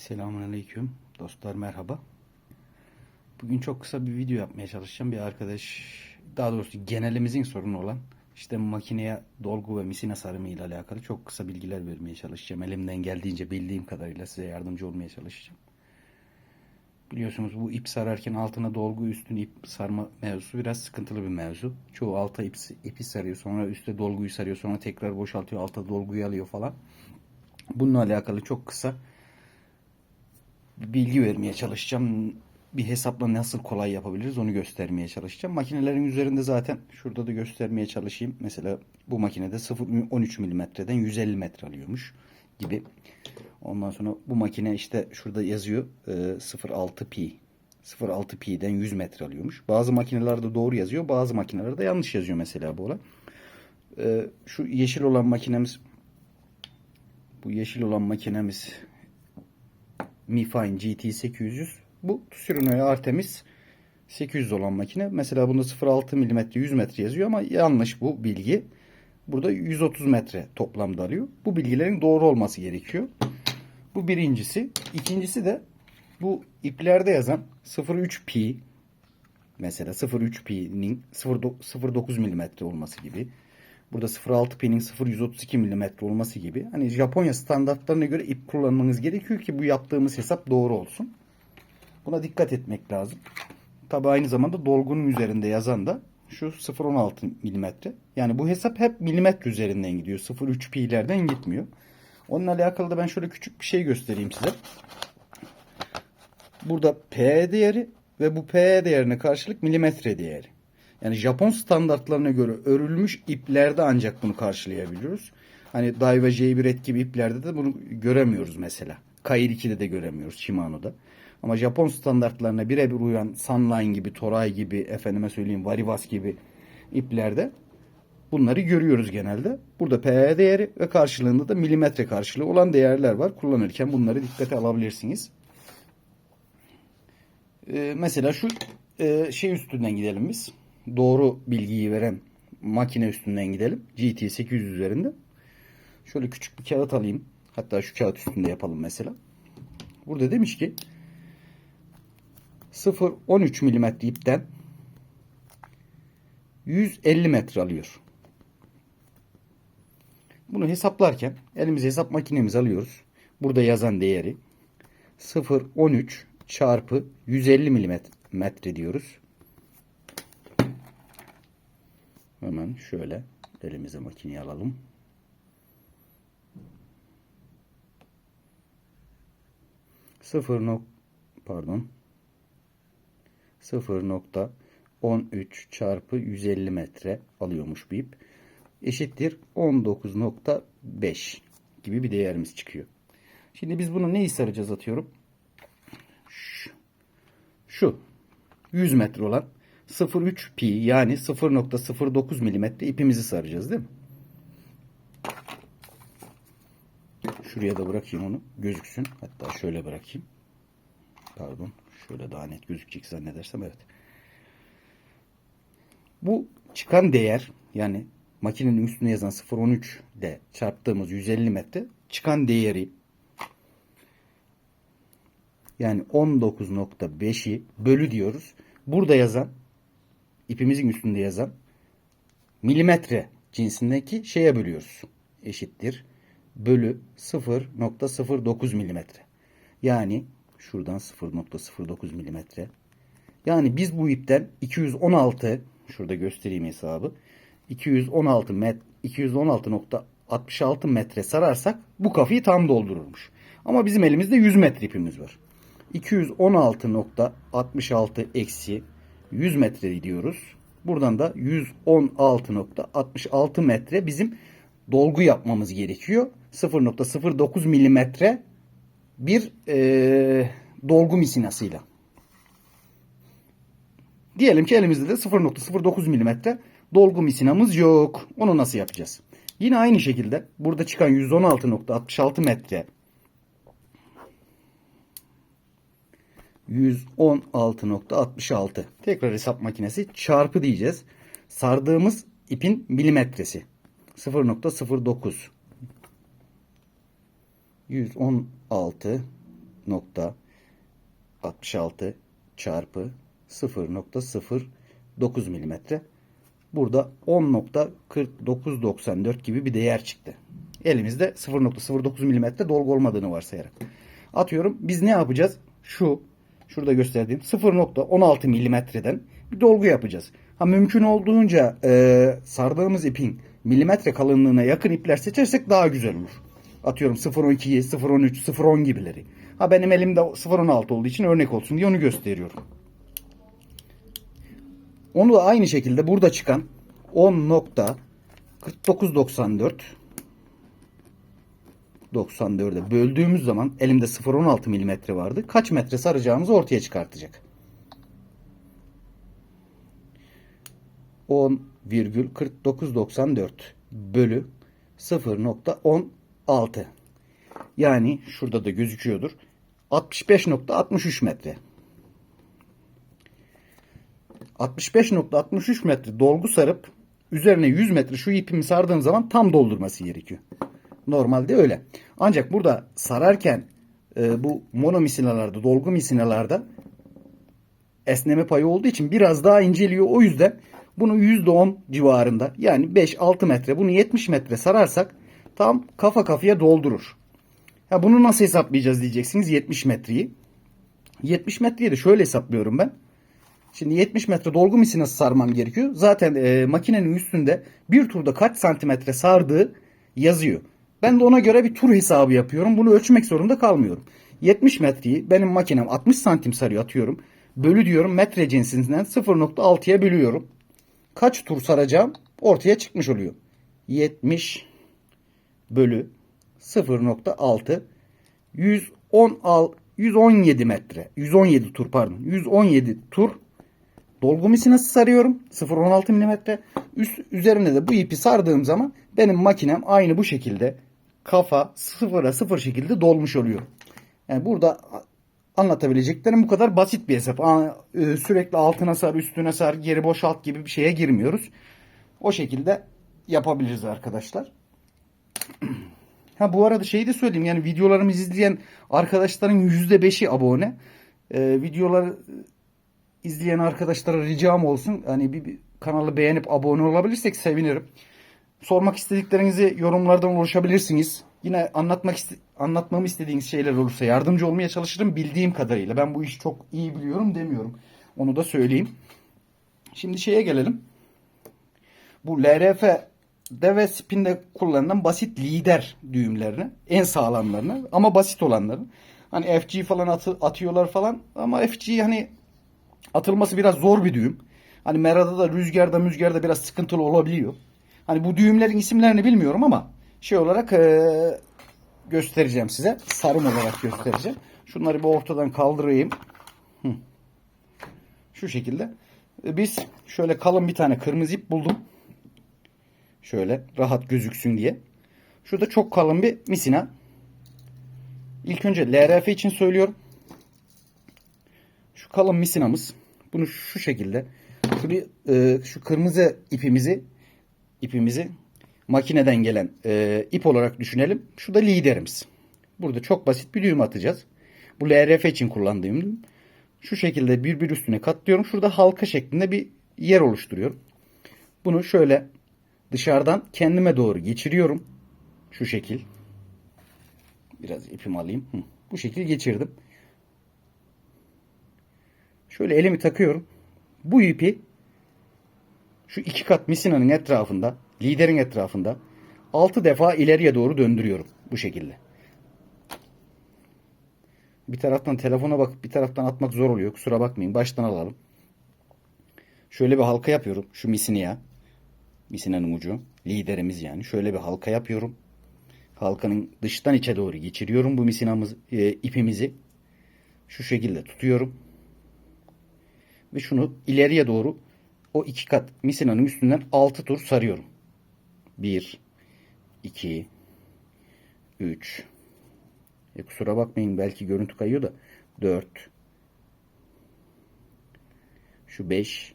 Selamünaleyküm. Dostlar merhaba. Bugün çok kısa bir video yapmaya çalışacağım. Bir arkadaş, daha doğrusu genelimizin sorunu olan işte makineye dolgu ve misina sarımı ile alakalı çok kısa bilgiler vermeye çalışacağım. Elimden geldiğince bildiğim kadarıyla size yardımcı olmaya çalışacağım. Biliyorsunuz bu ip sararken altına dolgu üstüne ip sarma mevzusu biraz sıkıntılı bir mevzu. Çoğu alta ip, ipi sarıyor sonra üstte dolguyu sarıyor sonra tekrar boşaltıyor alta dolguyu alıyor falan. Bununla alakalı çok kısa bilgi vermeye çalışacağım. Bir hesapla nasıl kolay yapabiliriz onu göstermeye çalışacağım. Makinelerin üzerinde zaten şurada da göstermeye çalışayım. Mesela bu makinede 0.13 milimetreden 150 metre alıyormuş gibi. Ondan sonra bu makine işte şurada yazıyor e, 0.6 pi. 0.6 pi'den 100 metre alıyormuş. Bazı makinelerde doğru yazıyor, bazı makinelerde yanlış yazıyor mesela bu olay. E, şu yeşil olan makinemiz bu yeşil olan makinemiz Mifine GT 800. Bu Tsurunoya Artemis 800 olan makine. Mesela bunda 0.6 mm 100 metre yazıyor ama yanlış bu bilgi. Burada 130 metre toplamda alıyor. Bu bilgilerin doğru olması gerekiyor. Bu birincisi. İkincisi de bu iplerde yazan 0.3 pi mesela 0.3 pi'nin 0.9 mm olması gibi. Burada 0.6 pi'nin 0.132 mm olması gibi. Hani Japonya standartlarına göre ip kullanmanız gerekiyor ki bu yaptığımız hesap doğru olsun. Buna dikkat etmek lazım. Tabi aynı zamanda dolgunun üzerinde yazan da şu 0.16 mm. Yani bu hesap hep milimetre üzerinden gidiyor. 0.3 pi'lerden gitmiyor. Onunla alakalı da ben şöyle küçük bir şey göstereyim size. Burada P değeri ve bu P değerine karşılık milimetre değeri. Yani Japon standartlarına göre örülmüş iplerde ancak bunu karşılayabiliyoruz. Hani Daiwa J1 et gibi iplerde de bunu göremiyoruz mesela. Kair 2'de de göremiyoruz Shimano'da. Ama Japon standartlarına birebir uyan Sunline gibi, Toray gibi, efendime söyleyeyim Varivas gibi iplerde bunları görüyoruz genelde. Burada PE değeri ve karşılığında da milimetre karşılığı olan değerler var. Kullanırken bunları dikkate alabilirsiniz. Ee, mesela şu e, şey üstünden gidelim biz doğru bilgiyi veren makine üstünden gidelim. GT 800 üzerinde. Şöyle küçük bir kağıt alayım. Hatta şu kağıt üstünde yapalım mesela. Burada demiş ki 0.13 mm ipten 150 metre alıyor. Bunu hesaplarken elimize hesap makinemizi alıyoruz. Burada yazan değeri 0.13 çarpı 150 milimetre diyoruz. Hemen şöyle elimize makineyi alalım. Sıfır nok pardon 0.13 çarpı 150 metre alıyormuş bir ip. Eşittir 19.5 gibi bir değerimiz çıkıyor. Şimdi biz bunu neyi saracağız atıyorum. Şu, şu 100 metre olan 0.3 pi yani 0.09 milimetre ipimizi saracağız değil mi? Şuraya da bırakayım onu gözüksün. Hatta şöyle bırakayım. Pardon. Şöyle daha net gözükecek zannedersem evet. Bu çıkan değer yani makinenin üstüne yazan 0.13 de çarptığımız 150 metre çıkan değeri yani 19.5'i bölü diyoruz. Burada yazan ipimizin üstünde yazan milimetre cinsindeki şeye bölüyoruz. Eşittir. Bölü 0.09 milimetre. Yani şuradan 0.09 milimetre. Yani biz bu ipten 216 şurada göstereyim hesabı. 216 met 216.66 metre sararsak bu kafayı tam doldururmuş. Ama bizim elimizde 100 metre ipimiz var. 216.66 eksi 100 metre gidiyoruz. Buradan da 116.66 metre bizim dolgu yapmamız gerekiyor. 0.09 milimetre bir e, dolgu misinasıyla. Diyelim ki elimizde de 0.09 milimetre dolgu misinamız yok. Onu nasıl yapacağız? Yine aynı şekilde burada çıkan 116.66 metre 116.66. Tekrar hesap makinesi çarpı diyeceğiz. Sardığımız ipin milimetresi. 0.09 116 0.66 çarpı 0.09 milimetre. Burada 10.4994 gibi bir değer çıktı. Elimizde 0.09 milimetre dolgu olmadığını varsayarak. Atıyorum biz ne yapacağız? Şu şurada gösterdiğim 0.16 milimetreden bir dolgu yapacağız. Ha mümkün olduğunca e, sardığımız ipin milimetre kalınlığına yakın ipler seçersek daha güzel olur. Atıyorum 0.12'yi, 0.13, 0.10 gibileri. Ha benim elimde 0.16 olduğu için örnek olsun diye onu gösteriyorum. Onu da aynı şekilde burada çıkan 10.4994 94'e böldüğümüz zaman elimde 0.16 milimetre vardı. Kaç metre saracağımızı ortaya çıkartacak. 10,4994 bölü 0.16 yani şurada da gözüküyordur. 65.63 metre. 65.63 metre dolgu sarıp üzerine 100 metre şu ipimi sardığım zaman tam doldurması gerekiyor. Normalde öyle. Ancak burada sararken e, bu mono misinalarda, dolgu misinalarda esneme payı olduğu için biraz daha inceliyor. O yüzden bunu %10 civarında yani 5-6 metre bunu 70 metre sararsak tam kafa kafaya doldurur. Ha bunu nasıl hesaplayacağız diyeceksiniz 70 metreyi. 70 metreyi de şöyle hesaplıyorum ben. Şimdi 70 metre dolgu misinası sarmam gerekiyor. Zaten e, makinenin üstünde bir turda kaç santimetre sardığı yazıyor. Ben de ona göre bir tur hesabı yapıyorum. Bunu ölçmek zorunda kalmıyorum. 70 metreyi benim makinem 60 santim sarıyor atıyorum. Bölü diyorum metre cinsinden 0.6'ya bölüyorum. Kaç tur saracağım ortaya çıkmış oluyor. 70 bölü 0.6 110 117 metre. 117 tur pardon. 117 tur dolgu misinası sarıyorum. 0.16 milimetre. Üst üzerine de bu ipi sardığım zaman benim makinem aynı bu şekilde kafa sıfıra sıfır şekilde dolmuş oluyor. Yani burada anlatabileceklerim bu kadar basit bir hesap. e, Sürekli altına sar, üstüne sar, geri boşalt gibi bir şeye girmiyoruz. O şekilde yapabiliriz arkadaşlar. Ha bu arada şeyi de söyleyeyim yani videolarımızı izleyen arkadaşların %5'i abone. Ee, videoları izleyen arkadaşlara ricam olsun. Hani bir, bir kanalı beğenip abone olabilirsek sevinirim. Sormak istediklerinizi yorumlardan ulaşabilirsiniz. Yine anlatmak iste anlatmamı istediğiniz şeyler olursa yardımcı olmaya çalışırım bildiğim kadarıyla. Ben bu işi çok iyi biliyorum demiyorum. Onu da söyleyeyim. Şimdi şeye gelelim. Bu LRF'de ve spinde kullanılan basit lider düğümlerini, en sağlamlarını ama basit olanlarını. Hani FG falan atı, atıyorlar falan ama FG hani atılması biraz zor bir düğüm. Hani Mera'da da rüzgarda müzgarda biraz sıkıntılı olabiliyor. Hani bu düğümlerin isimlerini bilmiyorum ama şey olarak e, göstereceğim size. Sarım olarak göstereceğim. Şunları bir ortadan kaldırayım. Hı. Şu şekilde. E, biz şöyle kalın bir tane kırmızı ip buldum. Şöyle rahat gözüksün diye. Şurada çok kalın bir misina. İlk önce LRF için söylüyorum. Şu kalın misinamız. Bunu şu şekilde şu, bir, e, şu kırmızı ipimizi ipimizi makineden gelen e, ip olarak düşünelim. Şu da liderimiz. Burada çok basit bir düğüm atacağız. Bu LRF için kullandığım düğüm. Şu şekilde bir bir üstüne katlıyorum. Şurada halka şeklinde bir yer oluşturuyorum. Bunu şöyle dışarıdan kendime doğru geçiriyorum. Şu şekil. Biraz ipimi alayım. Hı. Bu şekil geçirdim. Şöyle elimi takıyorum. Bu ipi şu iki kat misinanın etrafında, liderin etrafında 6 defa ileriye doğru döndürüyorum. Bu şekilde. Bir taraftan telefona bakıp bir taraftan atmak zor oluyor. Kusura bakmayın. Baştan alalım. Şöyle bir halka yapıyorum. Şu misiniye. Misinanın ucu. Liderimiz yani. Şöyle bir halka yapıyorum. Halkanın dıştan içe doğru geçiriyorum bu misinamız, e, ipimizi. Şu şekilde tutuyorum. Ve şunu ileriye doğru o iki kat misinanın üstünden 6 tur sarıyorum. 1 2 3 e kusura bakmayın belki görüntü kayıyor da 4 şu 5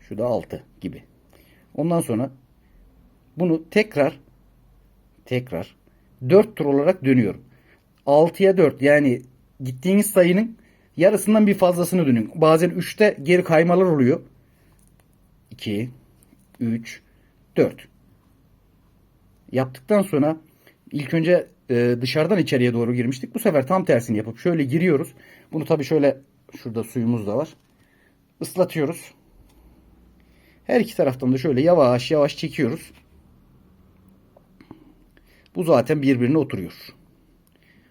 şu da 6 gibi. Ondan sonra bunu tekrar tekrar 4 tur olarak dönüyorum. 6'ya 4 yani gittiğiniz sayının yarısından bir fazlasını dönün. Bazen 3'te geri kaymalar oluyor. 2, 3, 4. Yaptıktan sonra ilk önce e, dışarıdan içeriye doğru girmiştik. Bu sefer tam tersini yapıp şöyle giriyoruz. Bunu tabii şöyle şurada suyumuz da var. Islatıyoruz. Her iki taraftan da şöyle yavaş yavaş çekiyoruz. Bu zaten birbirine oturuyor.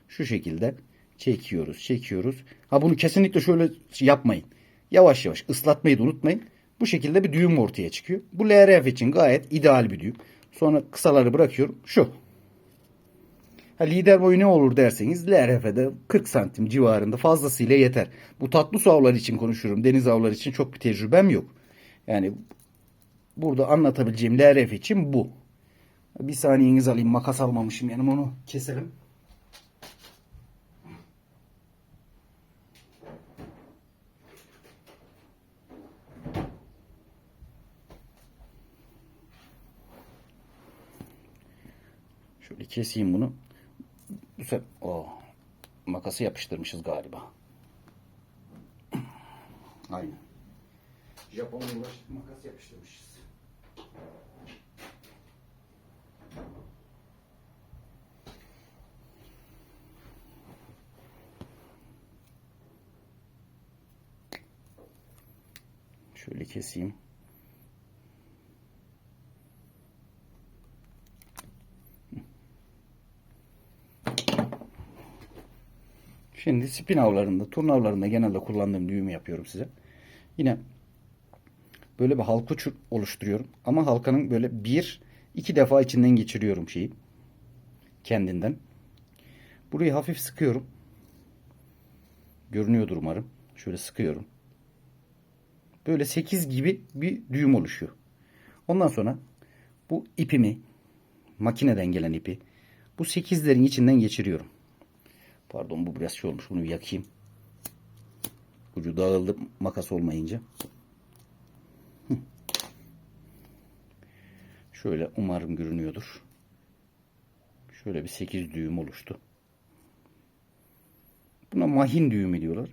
Şu şekilde çekiyoruz, çekiyoruz. Ha bunu kesinlikle şöyle yapmayın. Yavaş yavaş ıslatmayı da unutmayın. Bu şekilde bir düğüm ortaya çıkıyor. Bu LRF için gayet ideal bir düğüm. Sonra kısaları bırakıyorum. Şu. Ha, lider boyu ne olur derseniz LRF'de 40 santim civarında fazlasıyla yeter. Bu tatlı su avları için konuşuyorum. Deniz avları için çok bir tecrübem yok. Yani burada anlatabileceğim LRF için bu. Bir saniyenizi alayım. Makas almamışım yani onu keselim. Şöyle keseyim bunu. Bu sefer o makası yapıştırmışız galiba. Aynen. Uğraştık makas yapıştırmışız. Şöyle keseyim. Şimdi spin avlarında, avlarında genelde kullandığım düğümü yapıyorum size. Yine böyle bir halka oluşturuyorum. Ama halkanın böyle bir, iki defa içinden geçiriyorum şeyi. Kendinden. Burayı hafif sıkıyorum. Görünüyordur umarım. Şöyle sıkıyorum. Böyle 8 gibi bir düğüm oluşuyor. Ondan sonra bu ipimi, makineden gelen ipi bu 8'lerin içinden geçiriyorum. Pardon bu biraz şey olmuş. Bunu yakayım. Ucu dağıldı makas olmayınca. Şöyle umarım görünüyordur. Şöyle bir 8 düğüm oluştu. Buna mahin düğümü diyorlar.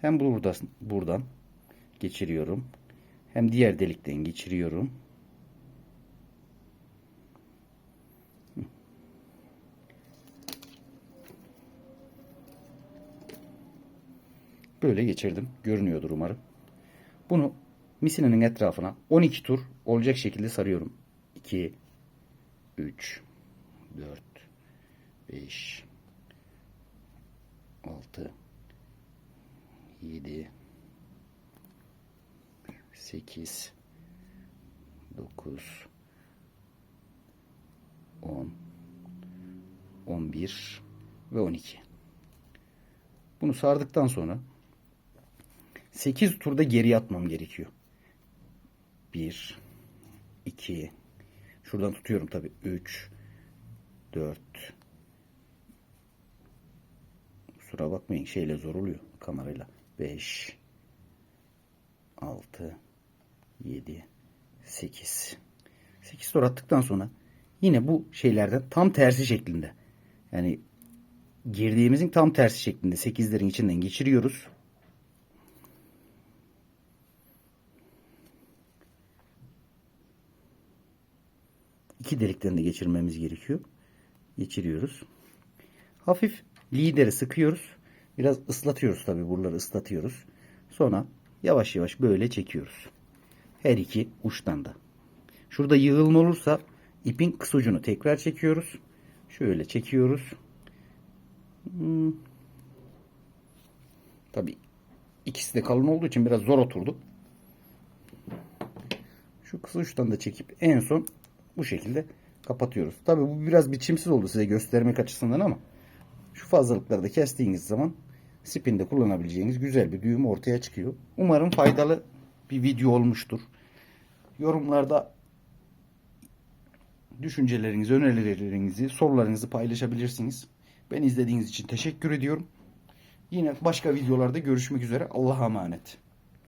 Hem buradan, buradan geçiriyorum. Hem diğer delikten geçiriyorum. Böyle geçirdim. Görünüyordur umarım. Bunu misinenin etrafına 12 tur olacak şekilde sarıyorum. 2 3 4 5 6 7 8 9 10 11 ve 12 bunu sardıktan sonra 8 turda geri atmam gerekiyor. 1 2 Şuradan tutuyorum tabi 3 4 Kusura bakmayın şeyle zor oluyor kamerayla. 5 6 7 8 8 tur attıktan sonra yine bu şeylerden tam tersi şeklinde yani girdiğimizin tam tersi şeklinde 8'lerin içinden geçiriyoruz. İki delikten de geçirmemiz gerekiyor. Geçiriyoruz. Hafif lideri sıkıyoruz. Biraz ıslatıyoruz tabi buraları ıslatıyoruz. Sonra yavaş yavaş böyle çekiyoruz. Her iki uçtan da. Şurada yığılma olursa ipin kısa ucunu tekrar çekiyoruz. Şöyle çekiyoruz. Hmm. Tabi ikisi de kalın olduğu için biraz zor oturdu. Şu kısa uçtan da çekip en son bu şekilde kapatıyoruz. Tabi bu biraz biçimsiz oldu size göstermek açısından ama şu fazlalıkları da kestiğiniz zaman spinde kullanabileceğiniz güzel bir düğüm ortaya çıkıyor. Umarım faydalı bir video olmuştur. Yorumlarda düşüncelerinizi, önerilerinizi, sorularınızı paylaşabilirsiniz. Ben izlediğiniz için teşekkür ediyorum. Yine başka videolarda görüşmek üzere. Allah'a emanet.